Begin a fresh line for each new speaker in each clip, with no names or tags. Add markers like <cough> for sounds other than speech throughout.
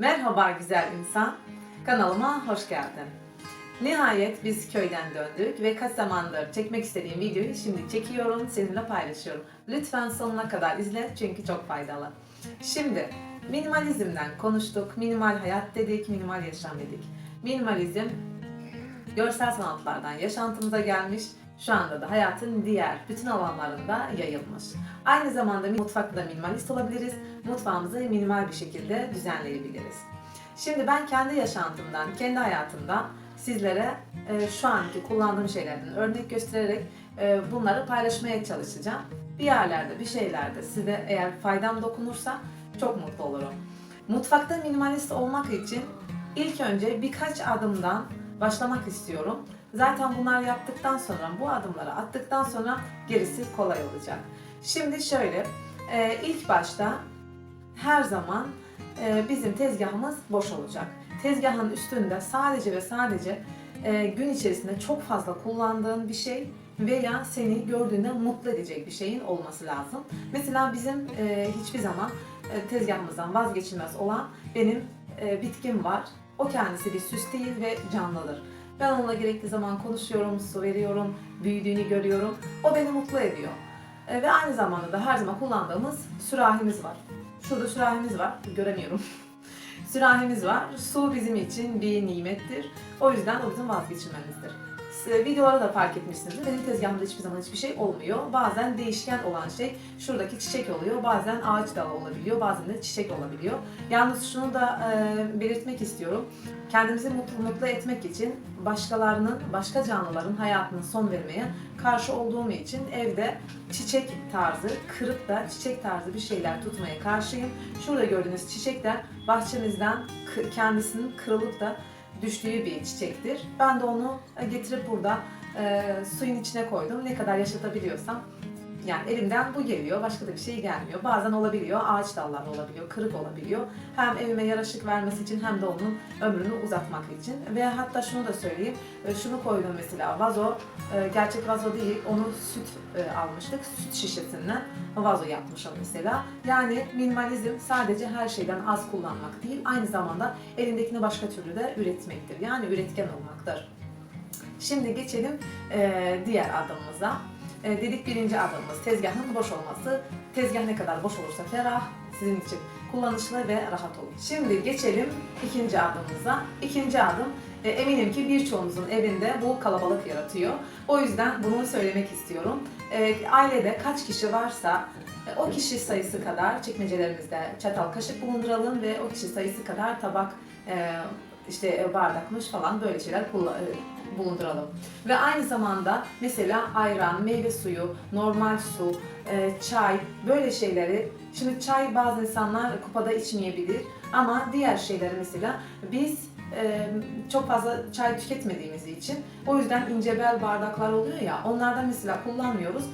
Merhaba güzel insan, kanalıma hoş geldin. Nihayet biz köyden döndük ve kaç zamandır çekmek istediğim videoyu şimdi çekiyorum, seninle paylaşıyorum. Lütfen sonuna kadar izle çünkü çok faydalı. Şimdi minimalizmden konuştuk, minimal hayat dedik, minimal yaşam dedik. Minimalizm görsel sanatlardan yaşantımıza gelmiş, şu anda da hayatın diğer bütün alanlarında yayılmış. Aynı zamanda mutfakta minimalist olabiliriz, mutfağımızı minimal bir şekilde düzenleyebiliriz. Şimdi ben kendi yaşantımdan, kendi hayatımdan sizlere e, şu anki kullandığım şeylerden örnek göstererek e, bunları paylaşmaya çalışacağım. Bir yerlerde, bir şeylerde size eğer faydam dokunursa çok mutlu olurum. Mutfakta minimalist olmak için ilk önce birkaç adımdan başlamak istiyorum. Zaten bunlar yaptıktan sonra, bu adımları attıktan sonra gerisi kolay olacak. Şimdi şöyle, e, ilk başta her zaman e, bizim tezgahımız boş olacak. Tezgahın üstünde sadece ve sadece e, gün içerisinde çok fazla kullandığın bir şey veya seni gördüğünde mutlu edecek bir şeyin olması lazım. Mesela bizim hiçbir zaman tezgahımızdan vazgeçilmez olan benim bitkim var. O kendisi bir süs değil ve canlıdır. Ben onunla gerekli zaman konuşuyorum, su veriyorum, büyüdüğünü görüyorum. O beni mutlu ediyor. E, ve aynı zamanda da her zaman kullandığımız sürahimiz var. Şurada sürahimiz var, göremiyorum. <laughs> sürahimiz var. Su bizim için bir nimettir. O yüzden o bizim vazgeçilmemizdir. Size Videolarda da fark etmişsinizdir. Benim tezgahımda hiçbir zaman hiçbir şey olmuyor. Bazen değişken olan şey şuradaki çiçek oluyor. Bazen ağaç dalı olabiliyor. Bazen de çiçek olabiliyor. Yalnız şunu da e, belirtmek istiyorum. Kendimizi mutlu, mutlu etmek için başkalarının, başka canlıların hayatına son vermeye karşı olduğum için evde çiçek tarzı, kırıp da çiçek tarzı bir şeyler tutmaya karşıyım. Şurada gördüğünüz çiçekler bahçemizden kendisinin kırılıp da düştüğü bir çiçektir. Ben de onu getirip burada e, suyun içine koydum. Ne kadar yaşatabiliyorsam yani elimden bu geliyor. Başka da bir şey gelmiyor. Bazen olabiliyor. Ağaç dalları olabiliyor. Kırık olabiliyor. Hem evime yaraşık vermesi için hem de onun ömrünü uzatmak için. Ve hatta şunu da söyleyeyim. e, Şunu koydum mesela vazo. e, Gerçek vazo değil. Onu süt e, almıştık. Süt şişesinden vazo yapmışım mesela. Yani minimalizm sadece her şeyden az kullanmak değil. Aynı zamanda elindekini başka türlü de üretmektir. Yani üretken olmaktır. Şimdi geçelim diğer adımımıza. E, dedik birinci adımımız tezgahın boş olması. Tezgah ne kadar boş olursa ferah, sizin için kullanışlı ve rahat olur. Şimdi geçelim ikinci adımımıza. İkinci adım e, eminim ki birçoğunuzun evinde bu kalabalık yaratıyor. O yüzden bunu söylemek istiyorum. E, ailede kaç kişi varsa e, o kişi sayısı kadar çekmecelerimizde çatal kaşık bulunduralım ve o kişi sayısı kadar tabak e, işte e, bardakmış falan böyle şeyler e, bulunduralım. Ve aynı zamanda mesela ayran, meyve suyu, normal su, e, çay böyle şeyleri şimdi çay bazı insanlar kupada içmeyebilir ama diğer şeyleri mesela biz çok fazla çay tüketmediğimiz için o yüzden ince bel bardaklar oluyor ya onlardan mesela kullanmıyoruz.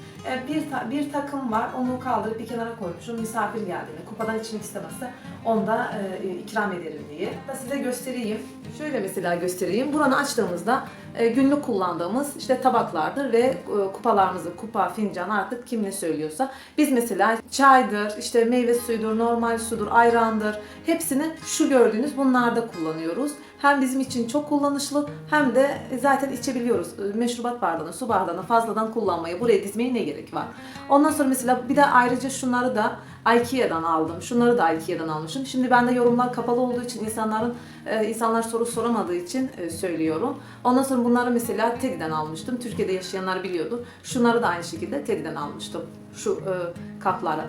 Bir, bir takım var onu kaldırıp bir kenara koymuşum misafir geldiğinde kupadan içmek istemezse onda e, ikram ederim diye. Da size göstereyim. Şöyle mesela göstereyim. Buranı açtığımızda e, günlük kullandığımız işte tabaklardır ve e, kupalarımızı, kupa, fincan artık kim ne söylüyorsa. Biz mesela çaydır, işte meyve suyudur, normal sudur, ayrandır. Hepsini şu gördüğünüz bunlarda kullanıyoruz. Hem bizim için çok kullanışlı hem de zaten içebiliyoruz. E, Meşrubat bardağını, su bardağını fazladan kullanmaya, buraya dizmeye ne gerek var? Ondan sonra mesela bir de ayrıca şunları da IKEA'dan aldım. Şunları da IKEA'dan almışım. Şimdi bende yorumlar kapalı olduğu için insanların e, insanlar soru soramadığı için e, söylüyorum. Ondan sonra bunları mesela Teddy'den almıştım. Türkiye'de yaşayanlar biliyordu. Şunları da aynı şekilde Teddy'den almıştım. Şu e, kapları.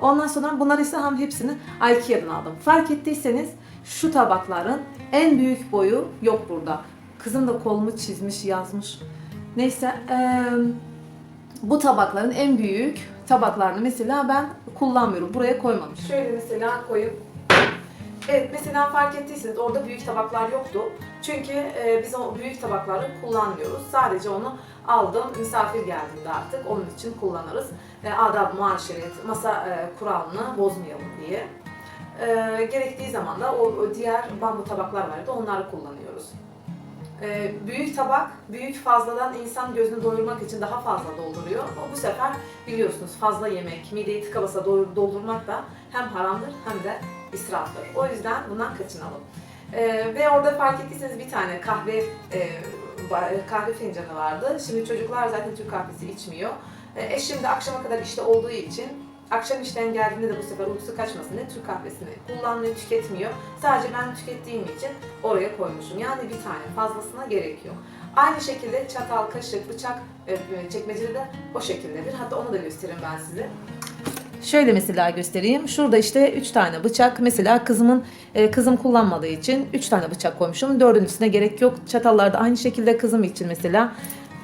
Ondan sonra bunları ise hem hepsini IKEA'dan aldım. Fark ettiyseniz şu tabakların en büyük boyu yok burada. Kızım da kolumu çizmiş, yazmış. Neyse, eee, bu tabakların en büyük tabaklarını mesela ben kullanmıyorum. Buraya koymamış. Şöyle mesela koyup Evet mesela fark ettiyseniz orada büyük tabaklar yoktu. Çünkü e, biz o büyük tabakları kullanmıyoruz. Sadece onu aldım misafir geldiğinde artık onun için kullanırız. E, adab, muaşeret, masa e, kuralını bozmayalım diye. E, gerektiği zaman da o, o diğer bambu tabaklar vardı onları kullanıyoruz. E, büyük tabak, büyük fazladan insan gözünü doyurmak için daha fazla dolduruyor. O bu sefer biliyorsunuz fazla yemek, mideyi tıka doldurmak da hem haramdır hem de israftır. O yüzden bundan kaçınalım. Ee, ve orada fark ettiyseniz bir tane kahve e, kahve fincanı vardı. Şimdi çocuklar zaten Türk kahvesi içmiyor. E, eşim de akşama kadar işte olduğu için akşam işten geldiğinde de bu sefer uykusu kaçmasın diye Türk kahvesini kullanmıyor, tüketmiyor. Sadece ben tükettiğim için oraya koymuşum. Yani bir tane fazlasına gerek yok. Aynı şekilde çatal, kaşık, bıçak e, çekmecede de o şekildedir. Hatta onu da göstereyim ben size. Şöyle mesela göstereyim. Şurada işte 3 tane bıçak. Mesela kızımın e, kızım kullanmadığı için 3 tane bıçak koymuşum. Dördüncüsüne gerek yok. Çatallarda aynı şekilde kızım için mesela.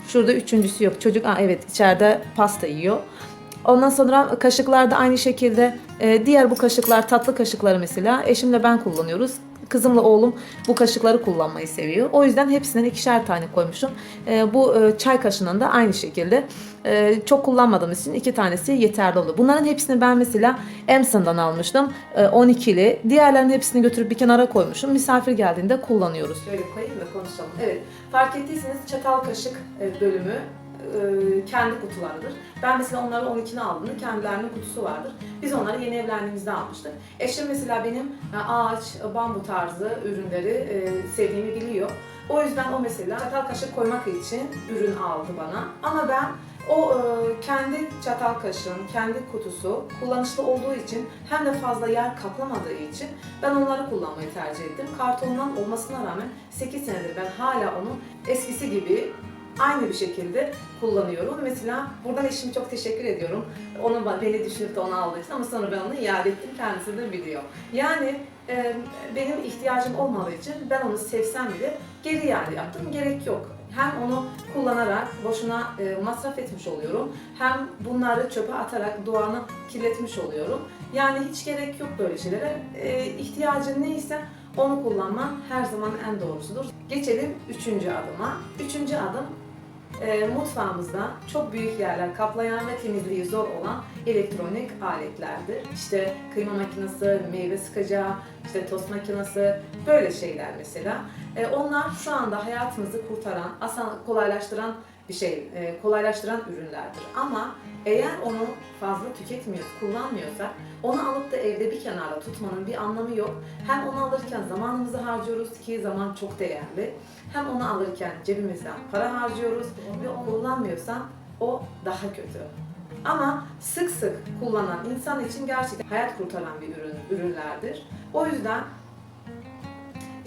Şurada üçüncüsü yok. Çocuk aa, evet içeride pasta yiyor. Ondan sonra kaşıklarda aynı şekilde e, diğer bu kaşıklar tatlı kaşıkları mesela eşimle ben kullanıyoruz. Kızımla oğlum bu kaşıkları kullanmayı seviyor. O yüzden hepsinden ikişer tane koymuşum. E, bu e, çay kaşığının da aynı şekilde e, çok kullanmadığımız için iki tanesi yeterli oldu. Bunların hepsini ben mesela Emson'dan almıştım. E, 12'li. Diğerlerinin hepsini götürüp bir kenara koymuşum. Misafir geldiğinde kullanıyoruz. Şöyle koyayım da konuşalım. Evet. Fark ettiyseniz çatal kaşık e, bölümü e, kendi kutularıdır. Ben mesela onları 12'ni aldığımda kendilerinin kutusu vardır. Biz onları yeni evlendiğimizde almıştık. Eşim mesela benim e, ağaç, bambu tarzı ürünleri e, sevdiğimi biliyor. O yüzden o mesela çatal kaşık koymak için ürün aldı bana. Ama ben o e, kendi çatal kaşığın, kendi kutusu kullanışlı olduğu için hem de fazla yer kaplamadığı için ben onları kullanmayı tercih ettim. Kartondan olmasına rağmen 8 senedir ben hala onu eskisi gibi aynı bir şekilde kullanıyorum. Mesela buradan eşime çok teşekkür ediyorum. Onu beni düşünüp de onu aldığı için ama sonra ben onu iade ettim. Kendisi de biliyor. Yani e, benim ihtiyacım olmadığı için ben onu sevsem bile geri iade yaptım. Gerek yok. Hem onu kullanarak boşuna e, masraf etmiş oluyorum. Hem bunları çöpe atarak doğanı kirletmiş oluyorum. Yani hiç gerek yok böyle şeylere. E, ihtiyacın neyse onu kullanman her zaman en doğrusudur. Geçelim üçüncü adıma. Üçüncü adım e, mutfağımızda çok büyük yerler kaplayan ve temizliği zor olan elektronik aletlerdir. İşte kıyma makinesi, meyve sıkacağı, işte tost makinesi böyle şeyler mesela. E, onlar şu anda hayatımızı kurtaran, aslında kolaylaştıran bir şey, e, kolaylaştıran ürünlerdir. Ama eğer onu fazla tüketmiyoruz, kullanmıyorsak onu alıp da evde bir kenara tutmanın bir anlamı yok. Hem onu alırken zamanımızı harcıyoruz ki zaman çok değerli. Hem onu alırken cebimizden para harcıyoruz ve onu kullanmıyorsan o daha kötü. Ama sık sık kullanan insan için gerçekten hayat kurtaran bir ürün, ürünlerdir. O yüzden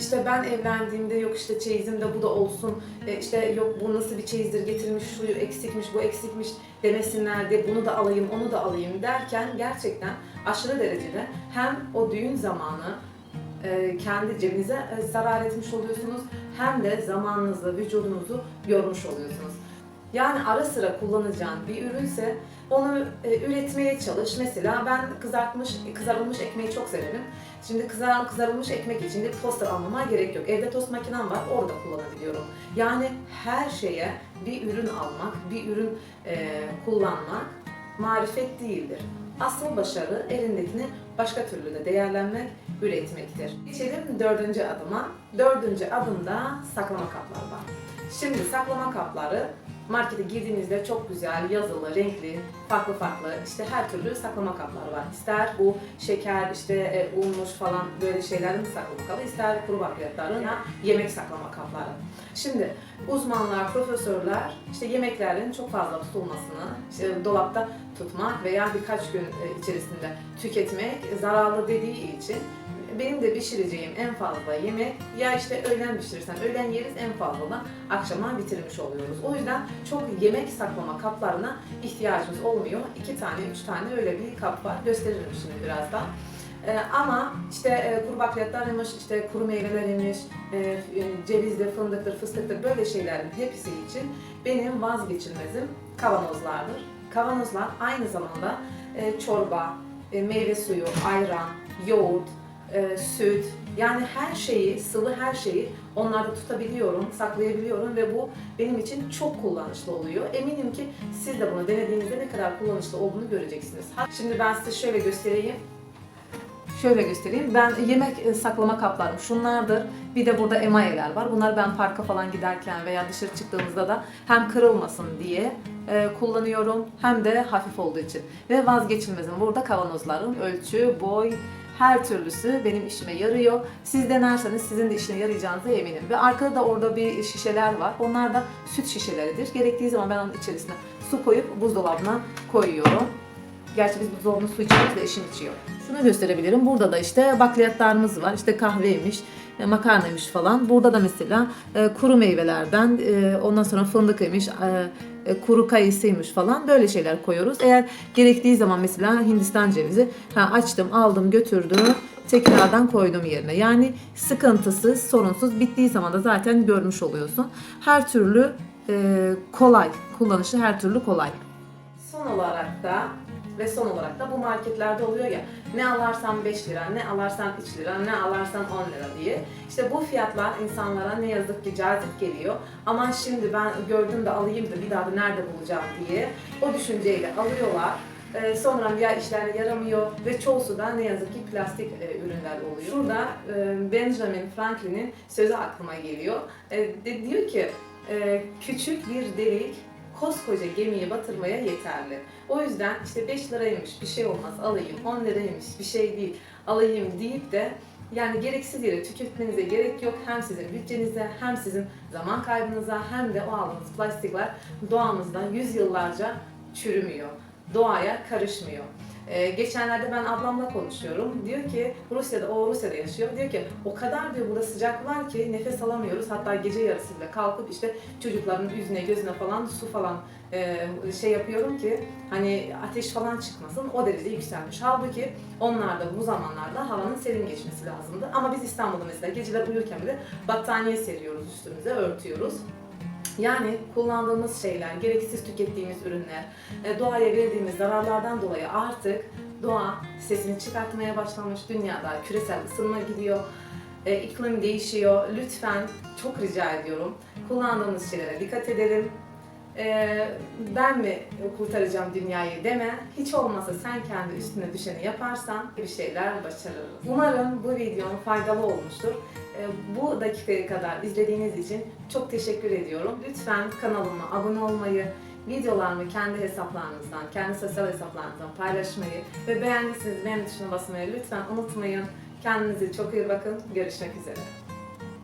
işte ben evlendiğimde yok işte çeyizimde bu da olsun, e, işte yok bu nasıl bir çeyizdir getirmiş, şu eksikmiş, bu eksikmiş demesinler de bunu da alayım, onu da alayım derken gerçekten aşırı derecede hem o düğün zamanı e, kendi cebinize e, zarar etmiş oluyorsunuz hem de zamanınızı, vücudunuzu yormuş oluyorsunuz. Yani ara sıra kullanacağın bir ürünse onu e, üretmeye çalış. Mesela ben kızartmış, kızarılmış ekmeği çok severim. Şimdi kızar, kızarılmış ekmek için de toster almama gerek yok. Evde tost makinem var, orada kullanabiliyorum. Yani her şeye bir ürün almak, bir ürün e, kullanmak marifet değildir. Asıl başarı elindekini başka türlü de değerlenmek, üretmektir. Geçelim dördüncü adıma. Dördüncü adımda saklama kapları var. Şimdi saklama kapları markete girdiğinizde çok güzel, yazılı, renkli, farklı farklı işte her türlü saklama kapları var. İster bu şeker, işte e, unmuş falan böyle şeylerin saklama kabı, ister kuru bakliyatların ya yemek saklama kapları. Şimdi uzmanlar, profesörler işte yemeklerin çok fazla tutulmasını, işte dolapta tutmak veya birkaç gün e, içerisinde tüketmek zararlı dediği için benim de pişireceğim en fazla yemek ya işte öğlen pişirirsem öğlen yeriz en fazla da akşama bitirmiş oluyoruz. O yüzden çok yemek saklama kaplarına ihtiyacımız olmuyor. İki tane, üç tane öyle bir kap var. Gösteririm şimdi birazdan. Ee, ama işte e, kuru bakliyatlarıymış, işte kuru meyveleriymiş, e, e, cevizdir, fındıktır, fıstıktır böyle şeylerin hepsi için benim vazgeçilmezim kavanozlardır. Kavanozlar aynı zamanda e, çorba, e, meyve suyu, ayran, yoğurt, e, süt yani her şeyi, sıvı her şeyi onlarda tutabiliyorum, saklayabiliyorum ve bu benim için çok kullanışlı oluyor. Eminim ki siz de bunu denediğinizde ne kadar kullanışlı olduğunu göreceksiniz. Şimdi ben size şöyle göstereyim. Şöyle göstereyim. Ben yemek e, saklama kaplarım şunlardır. Bir de burada emayeler var. Bunları ben parka falan giderken veya dışarı çıktığımızda da hem kırılmasın diye e, kullanıyorum hem de hafif olduğu için. Ve vazgeçilmezim. Burada kavanozlarım ölçü, boy, Her türlüsü benim işime yarıyor. Siz denerseniz sizin de işine yarayacağınıza eminim. Ve arkada da orada bir şişeler var. Onlar da süt şişeleridir. Gerektiği zaman ben onun içerisine su koyup buzdolabına koyuyorum. Gerçi biz buzdolabında su içiyoruz da eşim içiyor. Şunu gösterebilirim. Burada da işte bakliyatlarımız var. İşte kahveymiş, e, makarnaymış falan. Burada da mesela e, kuru meyvelerden, e, ondan sonra fındıkıymış, e, e, kuru kayısıymış falan böyle şeyler koyuyoruz. Eğer gerektiği zaman mesela Hindistan cevizi ha, açtım, aldım, götürdüm, tekrardan koydum yerine. Yani sıkıntısız, sorunsuz bittiği zaman da zaten görmüş oluyorsun. Her türlü e, kolay, kullanışı her türlü kolay. Son olarak da ve son olarak da bu marketlerde oluyor ya ne alarsan 5 lira, ne alarsan 3 lira, ne alarsan 10 lira diye. İşte bu fiyatlar insanlara ne yazık ki cazip geliyor. Aman şimdi ben gördüm de alayım da bir daha da nerede bulacağım diye o düşünceyle alıyorlar. Ee, sonra ya işlerine yaramıyor ve çoğusu da ne yazık ki plastik e, ürünler oluyor. Şurada e, Benjamin Franklin'in sözü aklıma geliyor. E, de, diyor ki e, küçük bir delik koskoca gemiyi batırmaya yeterli. O yüzden işte 5 liraymış bir şey olmaz alayım, 10 liraymış bir şey değil alayım deyip de yani gereksiz yere tüketmenize gerek yok. Hem sizin bütçenize hem sizin zaman kaybınıza hem de o aldığınız plastikler doğamızda yüzyıllarca çürümüyor. Doğaya karışmıyor. Ee, geçenlerde ben ablamla konuşuyorum. Diyor ki Rusya'da, o Rusya'da yaşıyor. Diyor ki o kadar diyor burada sıcak var ki nefes alamıyoruz. Hatta gece yarısı bile kalkıp işte çocukların yüzüne gözüne falan su falan e, şey yapıyorum ki hani ateş falan çıkmasın. O derece yükselmiş. Halbuki onlar da bu zamanlarda havanın serin geçmesi lazımdı. Ama biz İstanbul'da mesela geceler uyurken bile battaniye seriyoruz üstümüze, örtüyoruz. Yani kullandığımız şeyler, gereksiz tükettiğimiz ürünler, e, doğaya verdiğimiz zararlardan dolayı artık doğa sesini çıkartmaya başlamış. Dünyada küresel ısınma gidiyor, e, iklim değişiyor. Lütfen çok rica ediyorum kullandığımız şeylere dikkat edelim. E, ben mi kurtaracağım dünyayı deme. Hiç olmazsa sen kendi üstüne düşeni yaparsan bir şeyler başarırız. Umarım bu videom faydalı olmuştur. E, Bu dakikaya kadar izlediğiniz için çok teşekkür ediyorum. Lütfen kanalıma abone olmayı, videolarımı kendi hesaplarınızdan, kendi sosyal hesaplarınızdan paylaşmayı ve beğendiyseniz beğen tuşuna basmayı lütfen unutmayın. Kendinize çok iyi bakın. Görüşmek üzere.